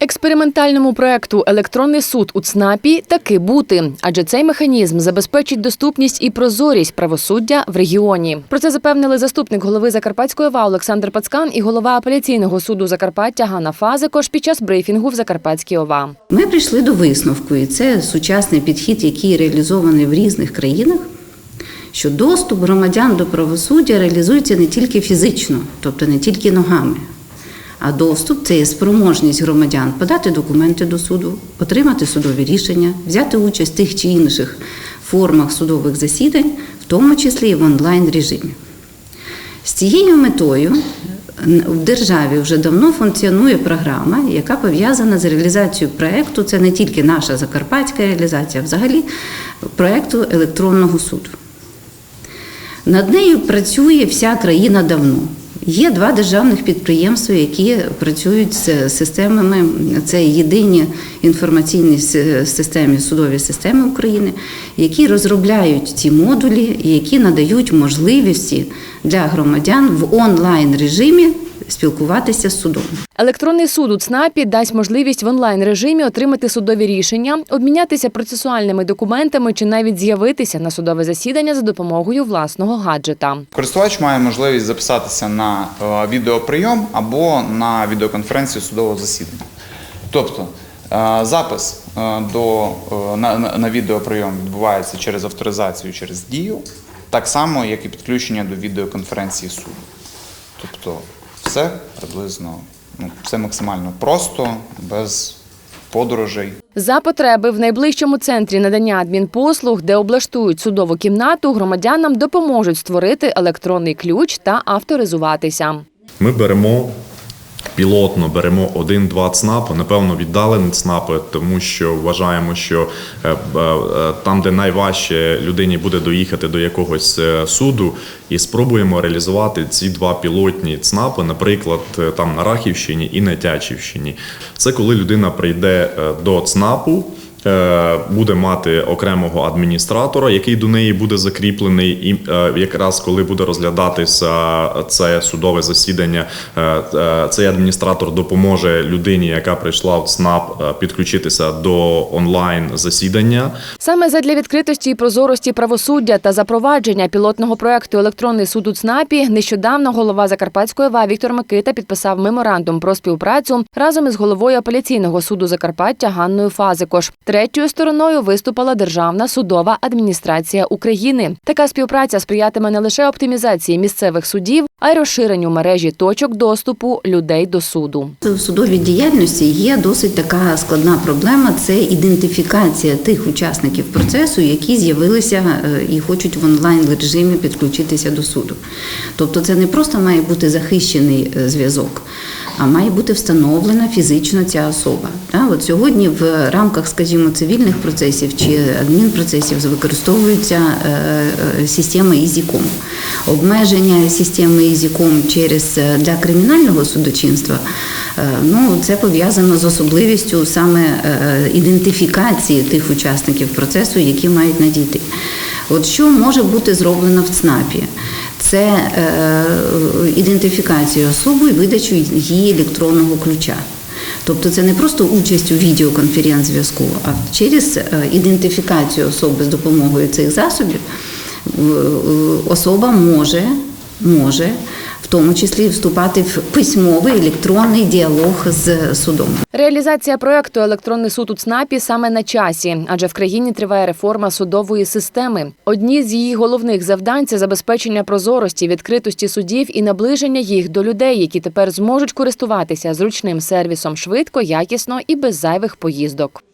Експериментальному проекту Електронний суд у ЦНАПі таки бути, адже цей механізм забезпечить доступність і прозорість правосуддя в регіоні. Про це запевнили заступник голови Закарпатської ОВА Олександр Пацкан і голова апеляційного суду Закарпаття Ганна Фазикош під час брифінгу в Закарпатській ОВА. Ми прийшли до висновку, і це сучасний підхід, який реалізований в різних країнах. Що доступ громадян до правосуддя реалізується не тільки фізично, тобто не тільки ногами, а доступ це є спроможність громадян подати документи до суду, отримати судові рішення, взяти участь в тих чи інших формах судових засідань, в тому числі і в онлайн режимі. З цією метою в державі вже давно функціонує програма, яка пов'язана з реалізацією проєкту. Це не тільки наша закарпатська реалізація, а взагалі проєкту електронного суду. Над нею працює вся країна давно. Є два державних підприємства, які працюють з системами. Це єдині інформаційні системи, судові системи України, які розробляють ці модулі, які надають можливості для громадян в онлайн режимі спілкуватися з судом. Електронний суд у ЦНАПі дасть можливість в онлайн режимі отримати судові рішення, обмінятися процесуальними документами чи навіть з'явитися на судове засідання за допомогою власного гаджета. Користувач має можливість записатися на е, відеоприйом або на відеоконференцію судового засідання. Тобто е, запис е, до, на, на, на відеоприйом відбувається через авторизацію через дію, так само, як і підключення до відеоконференції суду. Тобто все приблизно, ну, все максимально просто, без подорожей. За потреби в найближчому центрі надання адмінпослуг, де облаштують судову кімнату, громадянам допоможуть створити електронний ключ та авторизуватися. Ми беремо пілотно, беремо один-два ЦНАПи, напевно, віддалені ЦНАПи, тому що вважаємо, що е, е, там, де найважче людині буде доїхати до якогось е, суду, і спробуємо реалізувати ці два пілотні ЦНАПи, наприклад, там на Рахівщині і на Тячівщині. Це коли людина прийде до ЦНАПу. Е, Буде мати окремого адміністратора, який до неї буде закріплений, і е, якраз коли буде розглядатися це судове засідання, е, цей адміністратор допоможе людині, яка прийшла в ЦНАП, е, підключитися до онлайн засідання. Саме задля відкритості і прозорості правосуддя та запровадження пілотного проекту Електронний суд у ЦНАПі нещодавно голова Закарпатської ОВА Віктор Микита підписав меморандум про співпрацю разом із головою апеляційного суду Закарпаття Ганною Фазикош. Третьою стороною виступила Державна судова адміністрація України. Така співпраця сприятиме не лише оптимізації місцевих судів, а й розширенню мережі точок доступу людей до суду. В судовій діяльності є досить така складна проблема це ідентифікація тих учасників процесу, які з'явилися е, і хочуть в онлайн режимі підключитися до суду. Тобто це не просто має бути захищений е, зв'язок, а має бути встановлена фізично ця особа. От сьогодні в рамках, скажімо, цивільних процесів чи адмінпроцесів використовується е, е, система EasyCom. Обмеження системи EasyCom через е, для кримінального судочинства. Ну, це пов'язано з особливістю саме ідентифікації тих учасників процесу, які мають надійти. От що може бути зроблено в ЦНАПі? Це ідентифікація особи і видачу її електронного ключа. Тобто це не просто участь у відеоконференц-зв'язку, а через е, ідентифікацію особи з допомогою цих засобів особа може, може в тому числі вступати в письмовий електронний діалог з судом. Реалізація проекту Електронний суд у ЦНАПі саме на часі, адже в країні триває реформа судової системи. Одні з її головних завдань це забезпечення прозорості, відкритості судів і наближення їх до людей, які тепер зможуть користуватися зручним сервісом швидко, якісно і без зайвих поїздок.